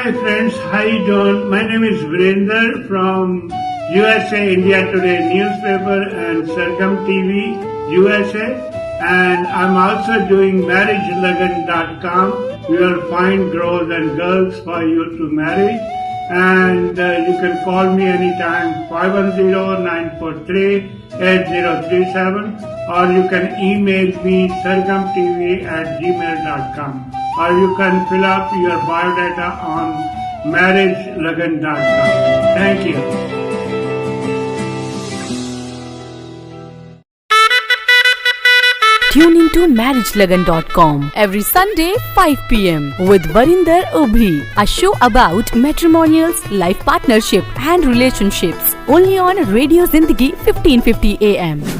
Hi friends, how you doing? My name is Virender from USA India Today newspaper and Sargam TV USA and I'm also doing marriagelagan.com. We will find girls and girls for you to marry and uh, you can call me anytime 510-943-8037 or you can email me sargamtv at gmail.com or you can fill up your biodata on marriagelagan.com. Thank you. Tune into marriagelagan.com every Sunday 5 pm with Varinder Ubhi, a show about matrimonials, life partnership and relationships only on Radio Zindagi 1550 AM.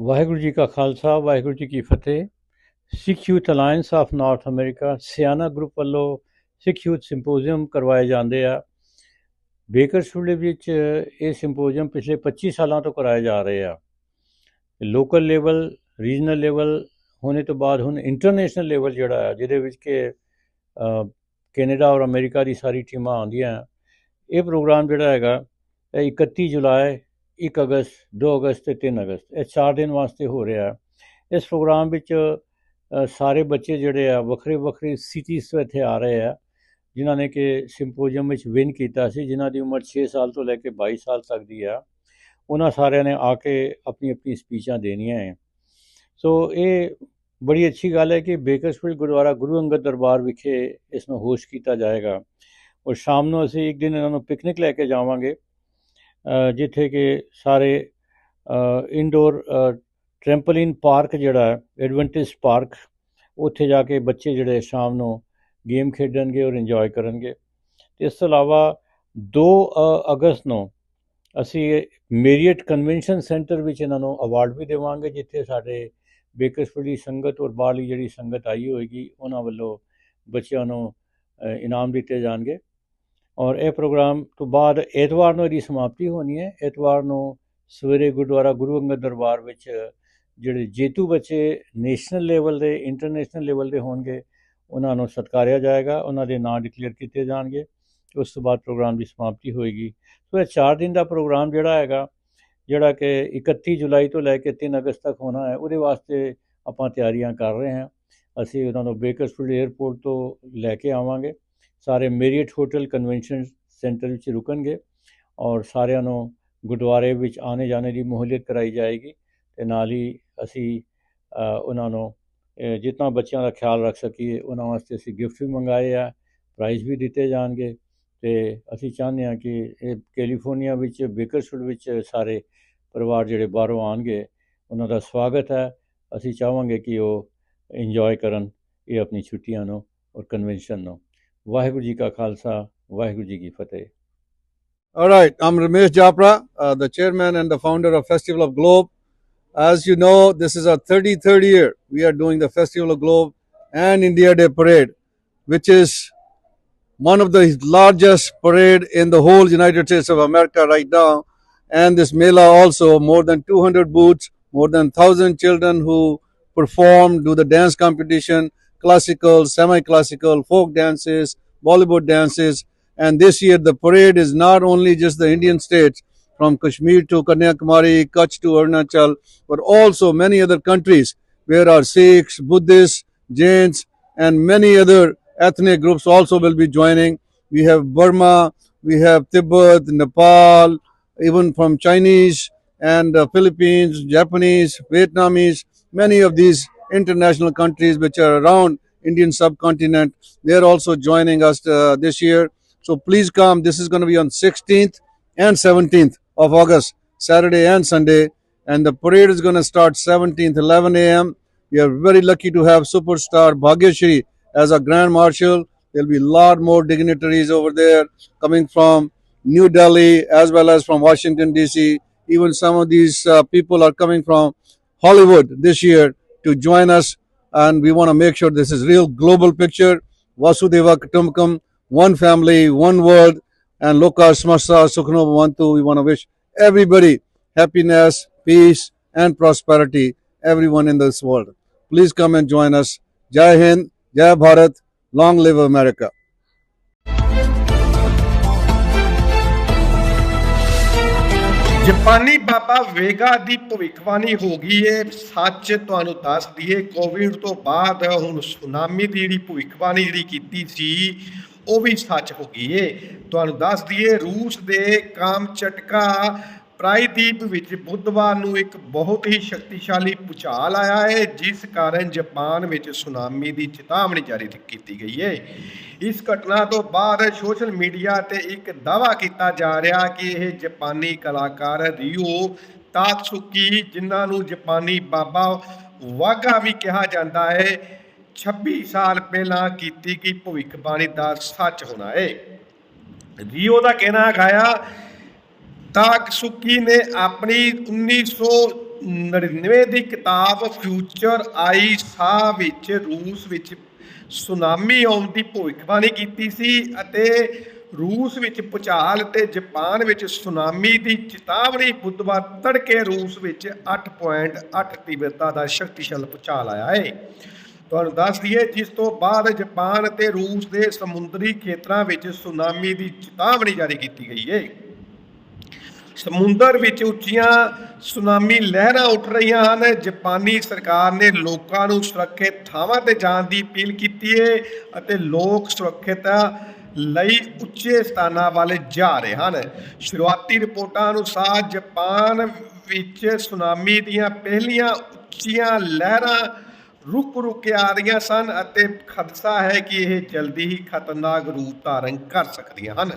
Waheguru ji ਕਾ ਖਾਲਸਾ, ਵਾਹਿਗੁਰੂ ਜੀ ਕੀ ਫਤਿਹ। Sikh youth alliance of North America, ਸਿਆਨਾ group ਵੱਲੋਂ Sikh youth ਸਿੰਪੋਜ਼ੀਅਮ ਕਰਵਾਏ ਜਾਂਦੇ ਆ। Bakersfield ਵਿੱਚ ਇਹ ਸਿੰਪੋਜ਼ੀਅਮ ਪਿਛਲੇ 25 ਸਾਲਾਂ ਤੋਂ ਕਰਾਏ ਜਾ ਰਹੇ ਆ। ਲੋਕਲ ਲੈਵਲ, ਰੀਜਨਲ ਲੈਵਲ, ਹੋਣੇ ਤੋਂ ਬਾਅਦ ਹੁਣ ਇੰਟਰਨੈਸ਼ਨਲ ਲੈਵਲ ਜਿਹੜਾ ਆ, ਜਿਹਦੇ ਵਿੱਚ ਕਿ ਕੈਨੇਡਾ ਔਰ ਅਮਰੀਕਾ ਦੀ ਸਾਰੀ ਟੀਮਾਂ ਆਉਂਦੀਆਂ। ਇਹ ਪ੍ਰੋਗਰਾਮ ਜਿਹੜਾ ਹੈਗਾ, ਇਹ 31 ਜੁਲਾਈ 1 ਅਗਸਤ 2 ਅਗਸਤ ਤੇ 3 ਅਗਸਤ, ਇਹ 4 ਦਿਨ ਵਾਸਤੇ ਹੋ ਰਿਹਾ। ਇਸ ਪ੍ਰੋਗਰਾਮ ਵਿੱਚ ਸਾਰੇ ਬੱਚੇ ਜਿਹੜੇ ਆ, ਵੱਖਰੇ ਵੱਖਰੇ ਸਿਟੀਜ਼ ਤੋਂ ਇੱਥੇ ਆ ਰਹੇ ਆ, ਜਿਨ੍ਹਾਂ ਨੇ ਕਿ ਸਿੰਪੋਜ਼ੀਅਮ ਵਿੱਚ ਵਿਨ ਕੀਤਾ ਸੀ, ਜਿਨ੍ਹਾਂ ਦੀ ਉਮਰ 6 ਸਾਲ ਤੋਂ ਲੈ ਕੇ 22 ਸਾਲ ਤੱਕ ਦੀ ਆ। ਉਹਨਾਂ ਸਾਰਿਆਂ ਨੇ ਆ ਕੇ ਆਪਣੀ ਆਪਣੀ ਸਪੀਚਾਂ ਦੇਣੀਆਂ ਹੈ ਸੋ ਇਹ ਬੜੀ ਅੱਛੀ ਗੱਲ ਹੈ ਕਿ ਬੇਕਰਸਫੀਲਡ ਗੁਰਦੁਆਰਾ ਗੁਰੂ ਅੰਗਦ ਦਰਬਾਰ ਵਿਖੇ ਇਸ ਨੂੰ ਹੋਸ਼ ਕੀਤਾ ਜਾਏਗਾ। ਔਰ ਸ਼ਾਮ ਨੂੰ ਅਸੀਂ ਇੱਕ ਦਿਨ ਇਹਨਾਂ ਨੂੰ ਪਿਕਨਿਕ ਲੈ ਕੇ ਜਾਵਾਂਗੇ। ਜਿੱਥੇ ਕਿ ਸਾਰੇ ਇਨਡੋਰ ਟ੍ਰੈਂਪੋਲਿਨ ਪਾਰਕ ਜਿਹੜਾ ਐਡਵੈਂਟਿਸ ਪਾਰਕ ਉੱਥੇ ਜਾ ਕੇ ਬੱਚੇ ਜਿਹੜੇ ਸ਼ਾਮ ਨੂੰ ਗੇਮ ਖੇਡਣਗੇ ਔਰ ਇੰਜੋਏ ਕਰਨਗੇ। ਤੇ ਇਸ ਤੋਂ ਇਲਾਵਾ 2 ਅਗਸਤ ਨੂੰ ਅਸੀਂ ਮੇਰੀਅਟ ਕਨਵੈਨਸ਼ਨ ਸੈਂਟਰ ਵਿੱਚ ਇਹਨਾਂ ਨੂੰ ਅਵਾਰਡ ਵੀ ਦੇਵਾਂਗੇ, ਜਿੱਥੇ ਸਾਡੇ ਬੇਕਰਸਫੀਲਡ ਦੀ ਸੰਗਤ ਔਰ ਬਾਹਰਲੀ ਜਿਹੜੀ ਸੰਗਤ ਆਈ ਹੋਏਗੀ, ਉਹਨਾਂ ਵੱਲੋਂ ਬੱਚਿਆਂ ਨੂੰ ਇਨਾਮ ਦਿੱਤੇ ਜਾਣਗੇ। ਔਰ ਇਹ ਪ੍ਰੋਗਰਾਮ ਤੋਂ ਬਾਅਦ ਐਤਵਾਰ ਨੂੰ ਇਹਦੀ ਸਮਾਪਤੀ ਹੋਣੀ ਹੈ। ਐਤਵਾਰ ਨੂੰ ਸਵੇਰੇ ਗੁਰਦੁਆਰਾ ਗੁਰੂ ਅੰਗਦ ਦਰਬਾਰ ਵਿੱਚ ਜਿਹੜੇ ਜੇਤੂ ਬੱਚੇ ਨੈਸ਼ਨਲ ਲੈਵਲ ਦੇ, ਇੰਟਰਨੈਸ਼ਨਲ ਲੈਵਲ ਦੇ ਹੋਣਗੇ, ਉਹਨਾਂ ਨੂੰ ਸਤਿਕਾਰਿਆ ਜਾਏਗਾ, ਉਹਨਾਂ ਦੇ ਨਾਂ ਡਿਕਲੇਅਰ ਕੀਤੇ ਜਾਣਗੇ, ਉਸ ਤੋਂ ਬਾਅਦ ਪ੍ਰੋਗਰਾਮ ਦੀ ਸਮਾਪਤੀ ਹੋਏਗੀ। ਸੋ ਇਹ 4 ਦਿਨ ਦਾ ਪ੍ਰੋਗਰਾਮ ਜਿਹੜਾ ਹੈਗਾ, ਜਿਹੜਾ ਕਿ 31 ਜੁਲਾਈ ਤੋਂ ਲੈ ਕੇ 3 ਅਗਸਤ ਤੱਕ ਹੋਣਾ ਹੈ, ਉਹਦੇ ਵਾਸਤੇ ਆਪਾਂ ਤਿਆਰੀਆਂ ਕਰ ਰਹੇ ਹਾਂ। ਅਸੀਂ ਉਹਨਾਂ ਨੂੰ ਬੇਕਰਸਫੀਲਡ 에ਅਰਪੋਰਟ ਤੋਂ ਲੈ ਕੇ ਆਵਾਂਗੇ। ਸਾਰੇ ਮੇਰੀਅਟ ਹੋਟਲ ਕਨਵੈਨਸ਼ਨ ਸੈਂਟਰ ਵਿੱਚ ਰੁਕਣਗੇ ਔਰ ਸਾਰਿਆਂ ਨੂੰ ਗੁਰਦੁਆਰੇ ਵਿੱਚ ਆਣੇ ਜਾਣੇ ਦੀ ਮਹੂਲਤ ਕਰਾਈ ਜਾਏਗੀ ਤੇ ਨਾਲ ਹੀ ਅਸੀਂ ਉਹਨਾਂ ਨੂੰ ਅ, ਬੱਚਿਆਂ ਦਾ ਖਿਆਲ ਰੱਖ ਸਕੀਏ ਉਹਨਾਂ ਵਾਸਤੇ ਅਸੀਂ ਗਿਫਟ ਵੀ ਮੰਗਾਏ ਆ ਪ੍ਰਾਈਜ਼ ਵੀ ਦਿੱਤੇ ਜਾਣਗੇ ਤੇ ਅਸੀਂ ਚਾਹੁੰਦੇ ਹਾਂ ਕਿ ਇਹ ਕੈਲੀਫੋਰਨੀਆ ਵਿੱਚ ਬੇਕਰਸਫੀਲਡ ਵਿੱਚ ਸਾਰੇ ਪਰਿਵਾਰ ਜਿਹੜੇ ਬਾਹਰੋਂ ਆਣਗੇ ਉਹਨਾਂ ਦਾ ਸਵਾਗਤ ਹੈ। ਅਸੀਂ ਚਾਹਾਂਗੇ ਕਿ ਉਹ ਇੰਜੋਏ ਕਰਨ ਇਹ ਆਪਣੀ ਛੁੱਟੀਆਂ ਨੂੰ ਔਰ ਕਨਵੈਨਸ਼ਨ ਨੂੰ। ਵਾਹਿਗੁਰੂ ਜੀ ਕਾ ਖਾਲਸਾ ਵਾਹਿਗੁਰੂ ਜੀ ਕੀ ਫਤਿਹ All right, I'm Ramesh Japra, uh, the chairman and the founder of Festival of Globe. As you know, this is our 33rd year. We are doing the Festival of Globe and India Day Parade, which is one of the largest parade in the whole United States of America right now. And this Mela also, more than 200 booths, more than 1,000 children who perform, do the dance competition, classical, semi-classical, folk dances, Bollywood dances. And this year, the parade is not only just the Indian states, from Kashmir to Kanyakumari, Kutch to Arunachal, but also many other countries where our Sikhs, Buddhists, Jains, and many other ethnic groups also will be joining. We have Burma, we have Tibet, Nepal, even from Chinese and uh, Philippines, Japanese, Vietnamese, many of these international countries which are around Indian subcontinent, they're also joining us uh, this year. So please come. This is going to be on 16th and 17th of August, Saturday and Sunday. And the parade is going to start 17th, 11 a.m. We are very lucky to have superstar Bhagyashri as a Grand Marshal. There'll be a lot more dignitaries over there coming from New Delhi as well as from Washington DC. Even some of these uh, people are coming from Hollywood this year to join us, and we want to make sure this is real global picture. Vasudeva Kutumbakam, one family, one world, and Loka Smasa Sukhno Bhavantu. We want to wish everybody happiness, peace, and prosperity, everyone in this world. Please come and join us. Jai Hind, Jai Bharat, long live America. ਜਾਪਾਨੀ ਬਾਬਾ ਵੇਗਾ ਦੀ ਭਵਿੱਖਬਾਣੀ ਹੋ ਗਈ ਏ। ਸੱਚ ਤੁਹਾਨੂੰ ਦੱਸ ਦਈਏ, Covid ਤੋਂ ਬਾਅਦ ਹੁਣ ਸੁਨਾਮੀ ਦੀ ਜਿਹੜੀ ਭਵਿੱਖਬਾਣੀ ਜਿਹੜੀ ਕੀਤੀ ਸੀ, ਉਹ ਵੀ ਸੱਚ ਹੋ ਗਈ ਏ। ਤੁਹਾਨੂੰ ਦੱਸ ਦਈਏ, ਰੂਸ ਦੇ ਕਾਮਚਟਕਾ ਪ੍ਰਾਇਦੀਪ ਵਿੱਚ ਬੁੱਧਵਾਰ ਨੂੰ ਇੱਕ ਬਹੁਤ ਹੀ ਸ਼ਕਤੀਸ਼ਾਲੀ ਭੂਚਾਲ ਆਇਆ ਹੈ, ਜਿਸ ਕਾਰਨ ਜਾਪਾਨ ਵਿੱਚ ਸੁਨਾਮੀ ਦੀ ਚੇਤਾਵਨੀ ਜਾਰੀ ਕੀਤੀ ਗਈ ਹੈ। ਇਸ ਘਟਨਾ ਤੋਂ ਬਾਅਦ ਸੋਸ਼ਲ ਮੀਡੀਆ ਤੇ ਇੱਕ ਦਾਅਵਾ ਕੀਤਾ ਜਾ ਰਿਹਾ ਕਿ ਇਹ ਜਾਪਾਨੀ ਕਲਾਕਾਰ ਰਿਓ ਤਾਤਸੁਕੀ, ਜਿਨ੍ਹਾਂ ਨੂੰ ਜਾਪਾਨੀ ਬਾਬਾ ਵਾਗਾ ਵੀ ਕਿਹਾ ਜਾਂਦਾ ਹੈ 26 ਸਾਲ ਪਹਿਲਾਂ ਕੀਤੀ ਗਈ ਭਵਿੱਖਬਾਣੀ ਦਾ ਸੱਚ ਹੋਣਾ ਹੈ। ਰਿਓ ਦਾ ਕਹਿਣਾ ਹੈਗਾ ਸੁੱਕੀ ਨੇ ਆਪਣੀ 1999 ਦੀ ਕਿਤਾਬ ਫਿਊਚਰ ਆਈ ਸਾਹ ਵਿੱਚ, ਰੂਸ ਵਿੱਚ ਸੁਨਾਮੀ ਆਉਣ ਦੀ ਭਵਿੱਖਬਾਣੀ ਕੀਤੀ ਸੀ ਅਤੇ ਰੂਸ ਵਿੱਚ ਭੂਚਾਲ ਤੇ ਜਾਪਾਨ ਵਿੱਚ ਸੁਨਾਮੀ ਦੀ ਚੇਤਾਵਨੀ ਬੁੱਧਵਾਰ ਤੜਕੇ ਰੂਸ ਵਿੱਚ 8.8 ਤੀਬਰਤਾ ਦਾ ਸ਼ਕਤੀਸ਼ਾਲੀ ਭੂਚਾਲ ਆਇਆ ਹੈ। ਤੁਹਾਨੂੰ ਦੱਸ ਦਈਏ, ਜਿਸ ਤੋਂ ਬਾਅਦ ਜਾਪਾਨ ਤੇ ਰੂਸ ਦੇ ਸਮੁੰਦਰੀ ਖੇਤਰਾਂ ਵਿੱਚ ਸੁਨਾਮੀ ਦੀ ਚੇਤਾਵਨੀ ਜਾਰੀ ਕੀਤੀ ਗਈ ਹੈ। ਸਮੁੰਦਰ ਵਿੱਚ ਉੱਚੀਆਂ ਸੁਨਾਮੀ ਲਹਿਰਾਂ ਉੱਠ ਰਹੀਆਂ ਹਨ। ਜਾਪਾਨੀ ਸਰਕਾਰ ਨੇ ਲੋਕਾਂ ਨੂੰ ਸੁਰੱਖਿਅਤ ਥਾਵਾਂ ਤੇ ਜਾਣ ਦੀ ਅਪੀਲ ਕੀਤੀ ਹੈ ਅਤੇ ਲੋਕ ਸੁਰੱਖਿਅਤ ਲਈ ਉੱਚੇ ਸਥਾਨਾਂ ਵੱਲ ਜਾ ਰਹੇ ਹਨ। ਸ਼ੁਰੂਆਤੀ ਰਿਪੋਰਟਾਂ ਅਨੁਸਾਰ ਜਾਪਾਨ ਵਿੱਚ ਸੁਨਾਮੀ ਦੀਆਂ ਪਹਿਲੀਆਂ ਉੱਚੀਆਂ ਲਹਿਰਾਂ ਰੁਕ ਰੁਕ ਕੇ ਆ ਰਹੀਆਂ ਸਨ ਅਤੇ ਖਦਸ਼ਾ ਹੈ ਕਿ ਇਹ ਜਲਦੀ ਹੀ ਖਤਰਨਾਕ ਰੂਪ ਧਾਰਨ ਕਰ ਸਕਦੀਆਂ ਹਨ।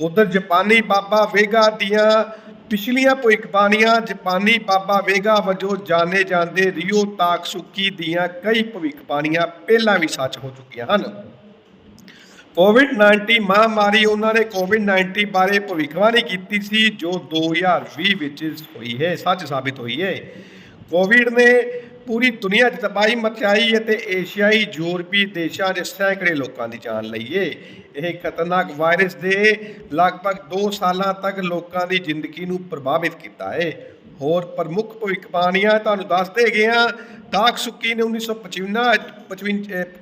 ਉਧਰ ਜਾਪਾਨੀ ਬਾਬਾ ਵੇਗਾ ਦੀਆਂ ਪਿਛਲੀਆਂ ਭਵਿੱਖਬਾਣੀਆਂ, ਜਾਪਾਨੀ ਬਾਬਾ ਵੇਗਾ ਵਜੋਂ ਜਾਣੇ ਜਾਂਦੇ ਰਿਓ ਤਾਕਸੁਕੀ ਦੀਆਂ ਕਈ ਭਵਿੱਖਬਾਣੀਆਂ ਪਹਿਲਾਂ ਵੀ ਸੱਚ ਹੋ ਚੁੱਕੀਆਂ ਹਨ। ਕੋਵਿਡ-19 ਮਹਾਮਾਰੀ ਉਹਨਾਂ ਨੇ ਕੋਵਿਡ-19 ਬਾਰੇ ਭਵਿੱਖਬਾਣੀ ਕੀਤੀ ਸੀ, ਜੋ 2020 ਵਿੱਚ ਹੋਈ ਹੈ, ਸੱਚ ਸਾਬਿਤ ਹੋਈ ਹੈ। ਕੋਵਿਡ ਨੇ ਪੂਰੀ ਦੁਨੀਆ 'ਚ ਤਬਾਹੀ ਮਚਾਈ ਅਤੇ ਏਸ਼ੀਆਈ ਯੂਰਪੀ ਦੇਸ਼ਾਂ 'ਚ ਸੈਂਕੜੇ ਲੋਕਾਂ ਦੀ ਜਾਨ ਲਈ ਏ। ਇਹ ਖਤਰਨਾਕ ਵਾਇਰਸ ਦੇ ਲਗਭਗ 2 ਸਾਲਾਂ ਤੱਕ ਲੋਕਾਂ ਦੀ ਜ਼ਿੰਦਗੀ ਨੂੰ ਪ੍ਰਭਾਵਿਤ ਕੀਤਾ ਏ। ਹੋਰ ਪ੍ਰਮੁੱਖ ਭਵਿੱਖਬਾਣੀਆਂ ਤੁਹਾਨੂੰ ਦੱਸਦੇ ਗਏ ਆ ਸੁੱਕੀ ਨੇ 1995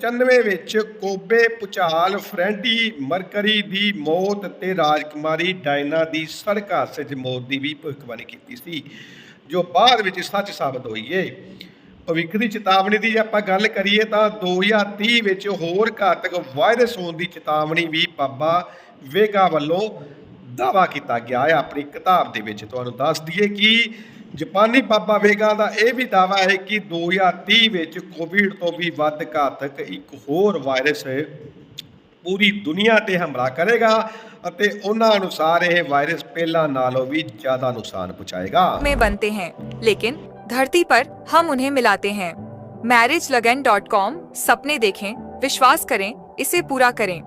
95 ਵਿੱਚ ਕੋਬੇ ਪੁਚਾਲ ਫਰੈਂਡੀ ਮਰਕਰੀ ਦੀ ਮੌਤ ਤੇ ਰਾਜਕੁਮਾਰੀ ਡਾਇਨਾ ਦੀ ਸੜਕ ਹਾਦਸੇ 'ਚ ਮੌਤ ਦੀ ਵੀ ਭਵਿੱਖਬਾਣੀ ਕੀਤੀ ਸੀ। ਜੋ ਬਾਅਦ ਵਿੱਚ ਸੱਚ ਸਾਬਤ ਹੋਈ ਏ ਭਵਿੱਖ ਦੀ ਚੇਤਾਵਨੀ ਦੀ ਆਪਾਂ ਗੱਲ ਕਰੀਏ ਤਾਂ 2030 ਵਿੱਚ ਹੋਰ ਘਾਤਕ ਵਾਇਰਸ ਹੋਣ ਦੀ ਚੇਤਾਵਨੀ ਵੀ ਬਾਬਾ ਵੇਗਾ ਵੱਲੋਂ ਦਾਵਾ ਕੀਤਾ ਗਿਆ ਹੈ। ਆਪਣੀ ਕਿਤਾਬ ਦੇ ਵਿੱਚ ਤੁਹਾਨੂੰ ਦੱਸ ਦਈਏ ਕਿ ਜਾਪਾਨੀ ਬਾਬਾ ਵੇਗਾ ਦਾ ਇਹ ਵੀ ਦਾਵਾ ਹੈ ਕਿ 2030 ਵਿੱਚ ਕੋਵਿਡ ਤੋਂ ਵੀ ਵੱਧ ਘਾਤਕ ਇੱਕ ਹੋਰ ਵਾਇਰਸ ਪੂਰੀ ਦੁਨੀਆ ਤੇ ਹਮਲਾ ਕਰੇਗਾ। ਅਤੇ ਉਹਨਾਂ ਅਨੁਸਾਰ ਇਹ ਵਾਇਰਸ ਪਹਿਲਾਂ ਨਾਲੋਂ ਵੀ ਜ਼ਿਆਦਾ ਨੁਕਸਾਨ ਪਹੁੰਚਾਏਗਾ में बनते हैं लेकिन धरती पर हम उन्हें मिलाते हैं मैरिज लगन डॉट कॉम सपने देखें विश्वास करें इसे पूरा करें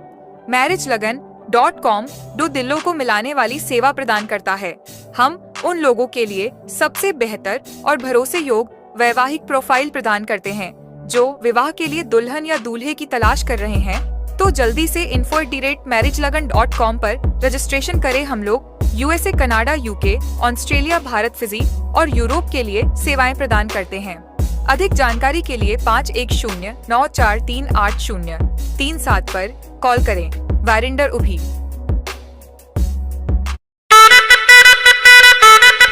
मैरिज लगन डॉट कॉम दो दिलों को मिलाने वाली सेवा प्रदान करता है हम उन लोगों के लिए सबसे बेहतर और भरोसे योग वैवाहिक प्रोफाइल प्रदान करते हैं जो विवाह के लिए दुल्हन या दूल्हे की तलाश कर रहे हैं तो जल्दी से info marriage Lagan dot com पर रजिस्ट्रेशन करें हम लोग USA Canada UK Australia Bharat Fiji और यूरोप के लिए सेवाएँ प्रदान करते हैं। अधिक जानकारी के लिए पाँच एक शून्य नौ चार तीन आठ शून्य तीन सात पर कॉल करें। वारिंडर उभी।